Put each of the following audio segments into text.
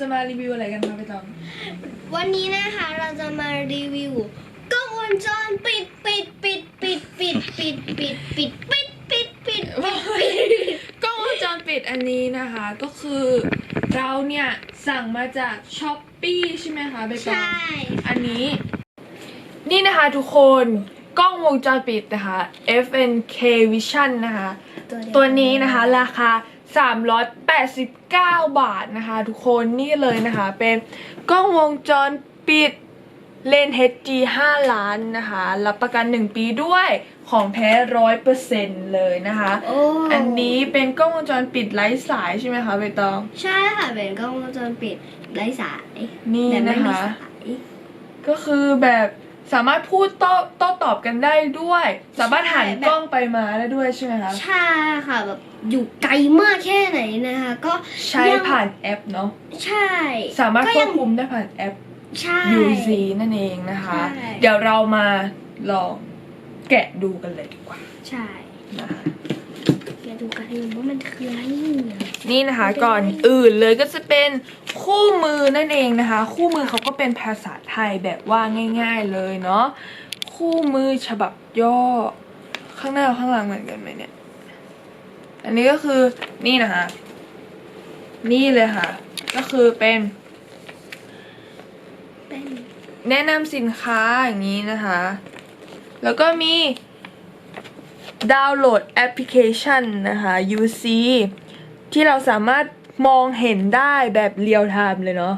จะมารีวิวอะไรกันคะไปตองวันนี้นะคะเราจะมารีวิวกล้องวงจรปิดปิดปิดปิดปิดปิดปิดปิดปิดปิดปิดปิดปิดกล้องวงจรปิดอันนี้นะคะก็คือเราเนี่ยสั่งมาจากช้อปปี้ใช่ไหมคะใบตองใช่ อันนี้ นี่นะคะทุกคนกล้องวงจรปิดนะคะ FNK Vision นะคะ ตัวนี้นะคะ ราคา 389 บาทนะคะ ทุกคนนี่เลยนะคะ เป็นกล้องวงจรปิดเลนส์ HD 5 ล้านนะคะ รับประกัน 1 ปีด้วยของแท้ร้อยเปอร์เซ็นต์เลยนะคะ โอ้อันนี้เป็นกล้องวงจรปิดไร้สายใช่ไหมคะใบตอง ใช่ค่ะเป็นกล้องวงจรปิดไร้สายนี่แต่ไม่นะมีคะ สายก็คือแบบสามารถพูดโต้โต้ตอบกันได้ด้วย สามารถหันใช่แบบกล้องไปมาได้ด้วยใช่ไหมคะ ใช่ค่ะแบบ อยู่ไกลมากแค่ไหนนะคะ ก็ใช้ยังผ่านแอปเนาะใช่ สามารถก็ควยับง คุมได้ผ่านแอป ใช่ UC นั่นเองนะคะ ใช่ เดี๋ยวเรามาลองแกะดูกันเลยดีกว่าใช่นะคะเดี๋ยวดูกันว่ามันคืออะไรนี่นะคะก่อนอื่นเลยก็จะเป็นคู่มือนั่นเองนะคะ คู่มือเขาก็เป็นภาษาไทยแบบว่าง่าย ๆเลยเนาะคู่มือฉบับย่อ ข้างหน้ากับข้างหลังเหมือนกันไหมเนี่ย อันนี้ก็คือนี่นะคะ นี่เลยค่ะ ก็คือเป็นเป็นแนะนำสินค้าอย่างนี้นะคะ แล้วก็มีดาวน์โหลดแอปพลิเคชันนะคะ UC ที่เราสามารถมองเห็นได้แบบเรียลไทม์เลยเนาะ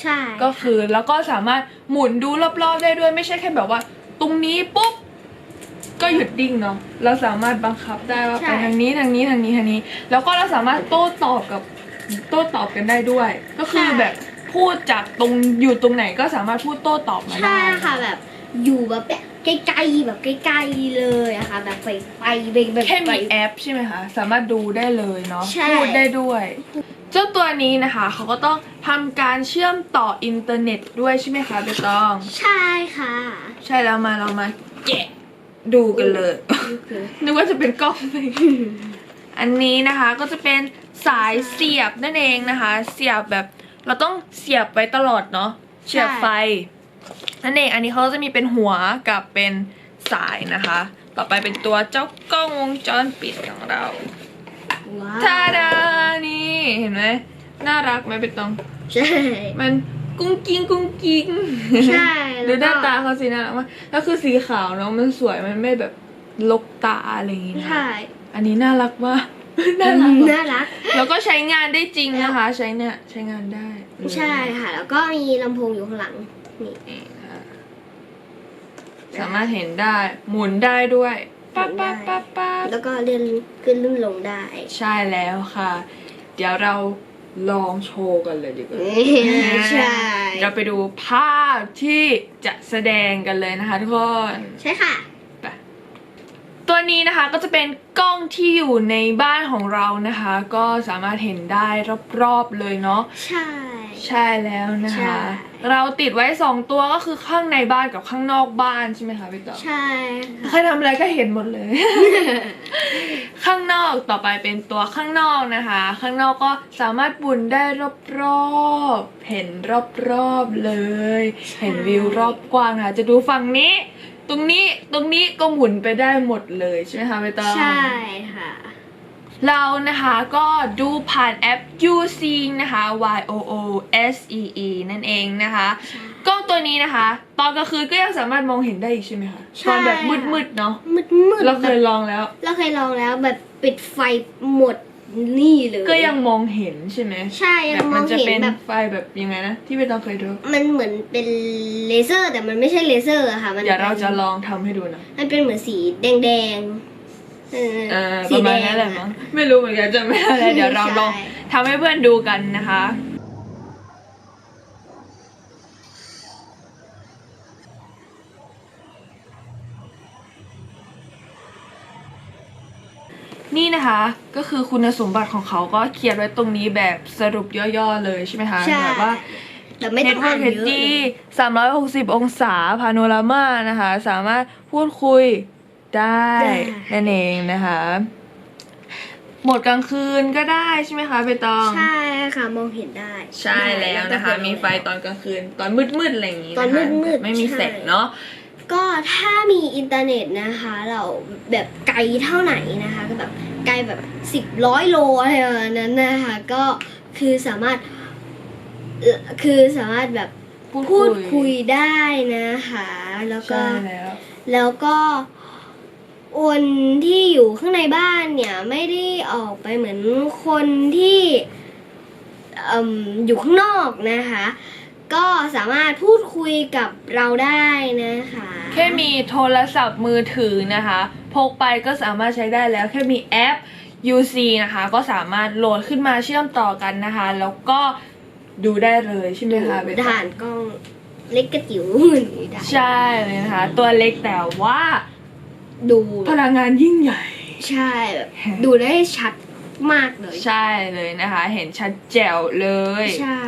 ใช่ ก็คือแล้วก็สามารถหมุนดูรอบๆได้ด้วยไม่ใช่แค่แบบว่า ตรงนี้ปุ๊บ ก็หยุดดิ่งเนาะเราสามารถบังคับได้ว่าไปทางนี้ทางนี้ทางนี้ทางนี้ แล้วก็เราสามารถโต้ตอบกับโต้ตอบกันได้ด้วย ก็คือแบบพูดจากตรงอยู่ตรงไหนก็สามารถพูดโต้ตอบมาใช่ได้ ค่ะแบบอยู่แบบใกล้ๆแบบใกล้ๆเลยอะค่ะ แบบไปไปไปแบบ แค่ไปมีแอปใช่ไหมคะ สามารถดูได้เลยเนาะใช่ พูดได้ด้วย เจ้าตัวนี้นะคะ เขาก็ต้องทำการเชื่อมต่ออินเทอร์เน็ตด้วยใช่ไหมคะเบตอง ใช่ค่ะ ใช่แล้วมาเรามาแกะ ดูกันเลย นึกว่าจะเป็นกล้องไปอันนี้นะคะก็จะเป็นสายเสียบนั่นเองนะคะ เสียบแบบเราต้องเสียบไว้ตลอดเนาะเสียบไฟนั่นเองอันนี้เขาจะมีเป็นหัวกับเป็นสายนะคะ ต่อไปเป็นตัวเจ้ากล้องวงจรปิดของเราว้าทาดานี่เห็นไหมน่ารักไหมเป็นตองใช่มัน กุ้งกิ้งกุ้งกิ้งใช่ดูหน้าแล้วก็ตาเขาสิน่ารักมากแล้วคือสีขาวเนาะมันสวยมันไม่แบบลกตาอะไรอย่างงี้นะใช่อันนี้น่ารักมากน่ารักน่ารัก แล้วก็ใช้งานได้จริงนะคะ ใช้เนี่ยใช้งานได้ ใช่ค่ะ แล้วก็มีลำโพงอยู่ข้างหลังนี่นี่นะคะสามารถเห็นได้ หมุนได้ด้วยปั๊บปั๊บปั๊บปั๊บแล้วก็เลื่อนขึ้นลื่นลงได้ ใช่แล้วค่ะ เดี๋ยวเรา ลองโชว์กันเลยดีกว่าใช่ เราไปดูภาพที่จะแสดงกันเลยนะคะทุกคน ใช่ค่ะไปตัวนี้นะคะก็จะเป็นกล้องที่อยู่ในบ้านของเรานะคะ ก็สามารถเห็นได้รอบๆเลยเนาะ ใช่ ใช่แล้วนะใช่ คะ เราติดไว้สองตัวก็คือข้างในบ้านกับข้างนอกบ้านใช่ไหมคะพี่ต่อใช่ค่ะ ใครทำอะไรก็เห็นหมดเลย ข้างนอกต่อไปเป็นตัวข้างนอกนะคะ ข้างนอกก็สามารถบุนได้รอบๆเห็นรอบๆเลยเห็นวิวรอบกว้างนะคะจะดูฝั่งนี้ ตรงนี้ตรงนี้ก็หมุนไปได้หมดเลยใช่ไหมคะใบตอง ใช่ค่ะ เรานะคะก็ดูผ่านแอป UC นะคะ Y O O S E E นั่นเองนะคะกล้องตัวนี้นะคะ ตอนกลางคืนก็ยังสามารถมองเห็นได้อีกใช่ไหมคะใช่ตอนแบบมืดๆเนาะมืดมืดเราเคยลองแล้ว เราเคยลองแล้วแบบปิดไฟหมดนี่เลยก็ยังมองเห็นใช่ไหมใช่ยัแบงบมมัอนงจะเห็นเป็นแบบไฟแบบยังไงนะที่ไม่ต้องเคยดูมันเหมือนเป็นเลเซอร์แต่มันไม่ใช่เลเซอร์อะค่ะมันเดี๋ยวเราจะป็นลองทำให้ดูนะมันเป็นเหมือนสีแดงแดงๆ เออเออปสีระแดมาณงนั้นแหละมั้งไม่รู้เหมือนกันจะไม่อะไรเดี๋ยวเราลองใช่ ทำให้เพื่อนดูกันนะคะ นี่นะคะก็คือคุณสมบัติของเขาก็เขียนไว้ตรงนี้แบบสรุปย่อๆเลยใช่ไหมคะใช่ แบบว่า แต่ไม่ต้อง Network อ่านเยอะ HD 360 องศาพาโนรามานะคะ สามารถพูดคุย ได้ได้นั่นเองนะคะโหมดกลางคืนก็ได้ใช่ไหมคะใบตอง ใช่ค่ะมองเห็นได้ใช่แล้วนะคะ มีไฟตอนกลางคืนตอนมืดๆอะไรอย่างนี้ะคะตอนมืดๆไม่มีใช่แสงเนาะก็ถ้ามีอินเทอร์เน็ตนะคะ เราแบบไกลเท่าไหนนะคะ ก็แบบไกลแบบสิบร้อยโลอะไรแบบนั้นนะคะ ก็คือสามารถเอ่อคือสามารถแบบพูดพูดคุคุยยได้นะคะ แล้วก็ใช่แล้วแล้วก็ คนที่อยู่ข้างในบ้านเนี่ยไม่ได้ออกไปเหมือนคนที่เอิ่มอยู่ข้างนอกนะคะ ก็สามารถพูดคุยกับเราได้นะคะ แค่มีโทรศัพท์มือถือนะคะ พกไปก็สามารถใช้ได้แล้วแค่มีแอป UC นะคะ ก็สามารถโหลดขึ้นมาเชื่อมต่อกันนะคะ แล้วก็ดูได้เลยใช่ไหมคะใบตองด่านกล้องเล็กกระจิ๋วนี่ได้ใช่เลยนะคะ ตัวเล็กแต่ว่า ดูพลังงานยิ่งใหญ่ ใช่แบบดูได้ชัดมากเลย ใช่เลยนะคะ เห็นชัดแจ๋วเลย ใช่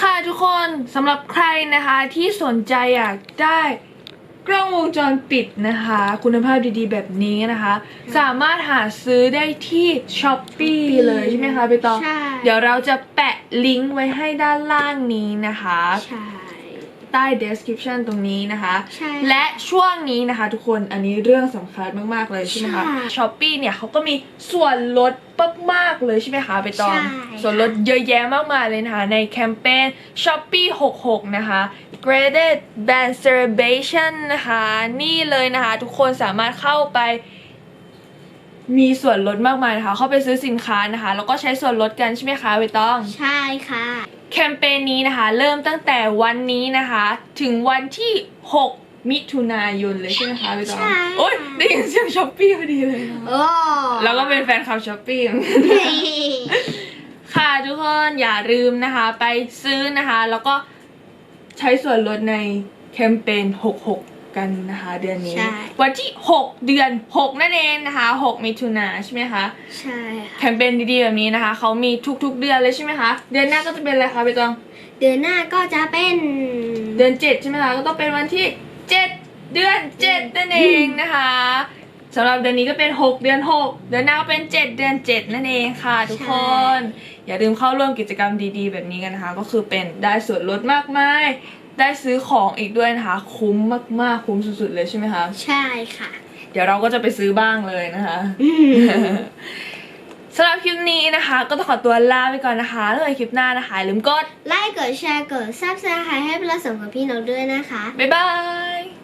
ค่ะทุกคนสำหรับใครนะคะที่สนใจอยากได้กล้องวงจรปิดนะคะ คุณภาพดีๆ แบบนี้นะคะ สามารถหาซื้อได้ที่ช้อปปีเลยใช่ไหมคะไปตองใช่เดี๋ยวเราจะแปะลิงก์ไว้ให้ด้านล่างนี้นะคะ ใช่ใต้ description ตรงนี้นะคะ ใช่ และช่วงนี้นะคะทุกคนอันนี้เรื่องสำคัญมากๆเลยใช่ไหมคะใช่ช้อปปี้เนี่ยเขาก็มีส่วนลดมากๆเลยใช่ไหมคะไปตอง ใช่ ส่วนลดเยอะแยะมากมายเลยนะคะ ในแคมเปญ Shopee 66 นะคะ Graded Band Celebration นะคะ นี่เลยนะคะ ทุกคนสามารถเข้าไป มีส่วนลดมากมายนะคะ เข้าไปซื้อสินค้านะคะ แล้วก็ใช้ส่วนลดกันใช่ไหมคะไปตอง ใช่ค่ะ แคมเปญนี้นะคะ เริ่มตั้งแต่วันนี้นะคะ ถึงวันที่ 6 มิถุนายนเลยใช่ไหมคะพี่ตอง ใช่ โอ๊ยได้ยินเสียงช้อปปี้พอดีเลยนะโอ้แล้วก็เป็นแฟนคลับช้อปปี้ ค่ะทุกคนอย่าลืมนะคะ ไปซื้อนะคะ แล้วก็ใช้ส่วนลดในแคมเปญ 66 กันนะคะเดือนนี้ ใช่ วันที่ 6 เดือน 6 นั่นเองนะคะ 6 มิถุนาใช่ไหมคะ ใช่ค่ะแคมเปญดีๆแบบนี้นะคะ เขามีทุกๆเดือนเลยใช่ไหมคะ เดือนหน้าก็จะเป็นอะไรคะพี่ตอง เดือนหน้าก็จะเป็น เดือนเจ็ดใช่ไหมคะก็ต้องเป็นวันที่เจ็ดเดือนเจ็ดนั่นเองนะคะสำหรับเดือนนี้ก็เป็น 6 เดือน 6 เดือนหน้าก็เป็น 7 เดือน 7 นั่นเองค่ะทุกคน อย่าลืมเข้าร่วมกิจกรรมดีๆ แบบนี้กันนะคะ ก็คือเป็นได้ส่วนลดมากมาย ได้ซื้อของอีกด้วยนะคะ คุ้มมากๆ คุ้มสุดๆเลยใช่ไหมคะ ใช่ค่ะ เดี๋ยวเราก็จะไปซื้อบ้างเลยนะคะสำหรับคลิปนี้นะคะ ก็ต้องขอตัวลาไปก่อนนะคะแล้วเจอกันคลิปหน้านะคะอย่าลืมกดไลค์กดแชร์กดซับสไครต์ให้เป็นเราสองกับพี่น้องด้วยนะคะ บ๊ายบาย